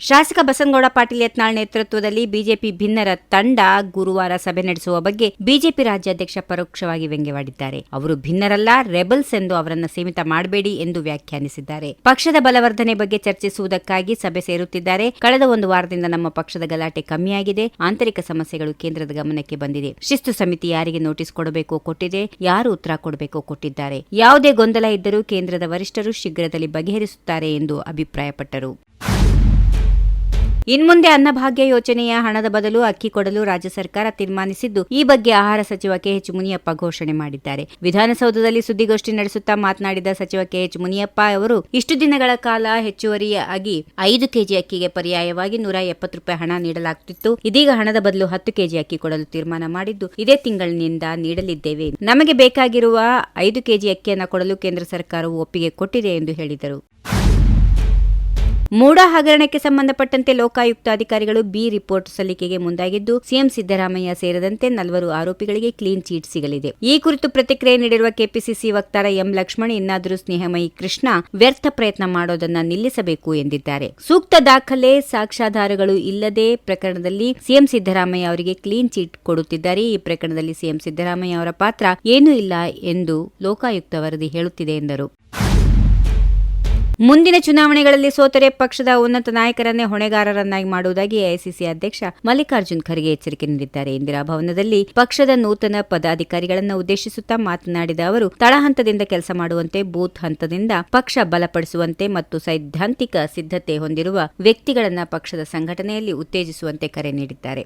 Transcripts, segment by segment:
ಶಾಸಕ ಬಸನಗೌಡ ಪಾಟೀಲ್ ಯತ್ನಾಳ್ ನೇತೃತ್ವದಲ್ಲಿ ಬಿಜೆಪಿ ಭಿನ್ನರ ತಂಡ ಗುರುವಾರ ಸಭೆ ನಡೆಸುವ ಬಗ್ಗೆ ಬಿಜೆಪಿ ರಾಜ್ಯಾಧ್ಯಕ್ಷ ಪರೋಕ್ಷವಾಗಿ ವ್ಯಂಗ್ಯವಾಡಿದ್ದಾರೆ. ಅವರು ಭಿನ್ನರಲ್ಲ, ರೆಬಲ್ಸ್ ಎಂದು ಅವರನ್ನು ಸೀಮಿತ ಮಾಡಬೇಡಿ ಎಂದು ವ್ಯಾಖ್ಯಾನಿಸಿದ್ದಾರೆ. ಪಕ್ಷದ ಬಲವರ್ಧನೆ ಬಗ್ಗೆ ಚರ್ಚಿಸುವುದಕ್ಕಾಗಿ ಸಭೆ ಸೇರುತ್ತಿದ್ದಾರೆ. ಕಳೆದ ಒಂದು ವಾರದಿಂದ ನಮ್ಮ ಪಕ್ಷದ ಗಲಾಟೆ ಕಮ್ಮಿಯಾಗಿದೆ. ಆಂತರಿಕ ಸಮಸ್ಯೆಗಳು ಕೇಂದ್ರದ ಗಮನಕ್ಕೆ ಬಂದಿದೆ. ಶಿಸ್ತು ಸಮಿತಿ ಯಾರಿಗೆ ನೋಟಿಸ್ ಕೊಡಬೇಕೋ ಕೊಟ್ಟಿದೆ, ಯಾರು ಉತ್ತರ ಕೊಡಬೇಕೋ ಕೊಟ್ಟಿದ್ದಾರೆ. ಯಾವುದೇ ಗೊಂದಲ ಇದ್ದರೂ ಕೇಂದ್ರದ ವರಿಷ್ಠರು ಶೀಘ್ರದಲ್ಲಿ ಬಗೆಹರಿಸುತ್ತಾರೆ ಎಂದು ಅಭಿಪ್ರಾಯಪಟ್ಟರು. ಇನ್ಮುಂದೆ ಅನ್ನಭಾಗ್ಯ ಯೋಜನೆಯ ಹಣದ ಬದಲು ಅಕ್ಕಿ ಕೊಡಲು ರಾಜ್ಯ ಸರ್ಕಾರ ತೀರ್ಮಾನಿಸಿದ್ದು, ಈ ಬಗ್ಗೆ ಆಹಾರ ಸಚಿವ ಕೆಎಚ್ ಮುನಿಯಪ್ಪ ಘೋಷಣೆ ಮಾಡಿದ್ದಾರೆ. ವಿಧಾನಸೌಧದಲ್ಲಿ ಸುದ್ದಿಗೋಷ್ಠಿ ನಡೆಸುತ್ತಾ ಮಾತನಾಡಿದ ಸಚಿವ ಕೆಎಚ್ ಮುನಿಯಪ್ಪ ಅವರು, ಇಷ್ಟು ದಿನಗಳ ಕಾಲ ಹೆಚ್ಚುವರಿಯಾಗಿ ಐದು ಕೆಜಿ ಅಕ್ಕಿಗೆ ಪರ್ಯಾಯವಾಗಿ ನೂರ ಎಪ್ಪತ್ತು ರೂಪಾಯಿ ಹಣ ನೀಡಲಾಗುತ್ತಿತ್ತು. ಇದೀಗ ಹಣದ ಬದಲು ಹತ್ತು ಕೆಜಿ ಅಕ್ಕಿ ಕೊಡಲು ತೀರ್ಮಾನ ಮಾಡಿದ್ದು, ಇದೇ ತಿಂಗಳಿನಿಂದ ನೀಡಲಿದ್ದೇವೆ. ನಮಗೆ ಬೇಕಾಗಿರುವ ಐದು ಕೆಜಿ ಅಕ್ಕಿಯನ್ನು ಕೊಡಲು ಕೇಂದ್ರ ಸರ್ಕಾರವು ಒಪ್ಪಿಗೆ ಕೊಟ್ಟಿದೆ ಎಂದು ಹೇಳಿದರು. ಮೂಡಾ ಹಗರಣಕ್ಕೆ ಸಂಬಂಧಪಟ್ಟಂತೆ ಲೋಕಾಯುಕ್ತ ಅಧಿಕಾರಿಗಳು ಬಿ ರಿಪೋರ್ಟ್ ಸಲ್ಲಿಕೆಗೆ ಮುಂದಾಗಿದ್ದು, ಸಿಎಂ ಸಿದ್ದರಾಮಯ್ಯ ಸೇರಿದಂತೆ ನಲ್ವರು ಆರೋಪಿಗಳಿಗೆ ಕ್ಲೀನ್ ಚೀಟ್ ಸಿಗಲಿದೆ. ಈ ಕುರಿತು ಪ್ರತಿಕ್ರಿಯೆ ನೀಡಿರುವ ಕೆಪಿಸಿಸಿ ವಕ್ತಾರ ಎಂ ಲಕ್ಷ್ಮಣ್, ಇನ್ನಾದರೂ ಸ್ನೇಹಮಯಿ ಕೃಷ್ಣ ವ್ಯರ್ಥ ಪ್ರಯತ್ನ ಮಾಡೋದನ್ನ ನಿಲ್ಲಿಸಬೇಕು ಎಂದಿದ್ದಾರೆ. ಸೂಕ್ತ ದಾಖಲೆ, ಸಾಕ್ಷ್ಯಾಧಾರಗಳು ಇಲ್ಲದೆ ಪ್ರಕರಣದಲ್ಲಿ ಸಿಎಂ ಸಿದ್ದರಾಮಯ್ಯ ಅವರಿಗೆ ಕ್ಲೀನ್ ಚೀಟ್ ಕೊಡುತ್ತಿದ್ದಾರೆ. ಈ ಪ್ರಕರಣದಲ್ಲಿ ಸಿಎಂ ಸಿದ್ದರಾಮಯ್ಯ ಅವರ ಪಾತ್ರ ಏನೂ ಇಲ್ಲ ಎಂದು ಲೋಕಾಯುಕ್ತ ವರದಿ ಹೇಳುತ್ತಿದೆ ಎಂದರು. ಮುಂದಿನ ಚುನಾವಣೆಗಳಲ್ಲಿ ಸೋತರೆ ಪಕ್ಷದ ಉನ್ನತ ನಾಯಕರನ್ನೇ ಹೊಣೆಗಾರರನ್ನಾಗಿ ಮಾಡುವುದಾಗಿ ಎಐಸಿಸಿ ಅಧ್ಯಕ್ಷ ಮಲ್ಲಿಕಾರ್ಜುನ್ ಖರ್ಗೆ ಎಚ್ಚರಿಕೆ ನೀಡಿದ್ದಾರೆ. ಇಂದಿರಾ ಭವನದಲ್ಲಿ ಪಕ್ಷದ ನೂತನ ಪದಾಧಿಕಾರಿಗಳನ್ನು ಉದ್ದೇಶಿಸುತ್ತಾ ಮಾತನಾಡಿದ ಅವರು ತಳಹಂತದಿಂದ ಕೆಲಸ ಮಾಡುವಂತೆ, ಬೂತ್ ಹಂತದಿಂದ ಪಕ್ಷ ಬಲಪಡಿಸುವಂತೆ ಮತ್ತು ಸೈದ್ಧಾಂತಿಕ ಸಿದ್ಧತೆ ಹೊಂದಿರುವ ವ್ಯಕ್ತಿಗಳನ್ನು ಪಕ್ಷದ ಸಂಘಟನೆಯಲ್ಲಿ ಉತ್ತೇಜಿಸುವಂತೆ ಕರೆ ನೀಡಿದ್ದಾರೆ.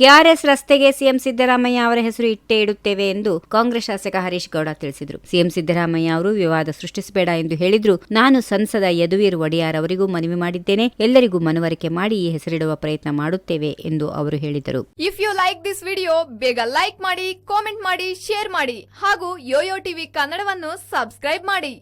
ಕೆಆರ್ಎಸ್ ರಸ್ತೆಗೆ ಸಿಎಂ ಸಿದ್ದರಾಮಯ್ಯ ಅವರ ಹೆಸರು ಇಟ್ಟೇ ಇಡುತ್ತೇವೆ ಎಂದು ಕಾಂಗ್ರೆಸ್ ಶಾಸಕ ಹರೀಶ್ ಗೌಡ ತಿಳಿಸಿದರು. ಸಿಎಂ ಸಿದ್ದರಾಮಯ್ಯ ಅವರು ವಿವಾದ ಸೃಷ್ಟಿಸಬೇಡ ಎಂದು ಹೇಳಿದ್ರು. ನಾನು ಸಂಸದ ಯದುವೀರ್ ಒಡೆಯಾರ್ ಅವರಿಗೂ ಮನವಿ ಮಾಡಿದ್ದೇನೆ. ಎಲ್ಲರಿಗೂ ಮನವರಿಕೆ ಮಾಡಿ ಈ ಹೆಸರಿಡುವ ಪ್ರಯತ್ನ ಮಾಡುತ್ತೇವೆ ಎಂದು ಅವರು ಹೇಳಿದರು. If you like this video ಬೇಗ ಲೈಕ್ ಮಾಡಿ ಕಾಮೆಂಟ್ ಮಾಡಿ ಶೇರ್ ಮಾಡಿ ಹಾಗೂ ಯೋಯೋ ಟಿವಿ ಕನ್ನಡವನ್ನು ಸಬ್ಸ್ಕ್ರೈಬ್ ಮಾಡಿ.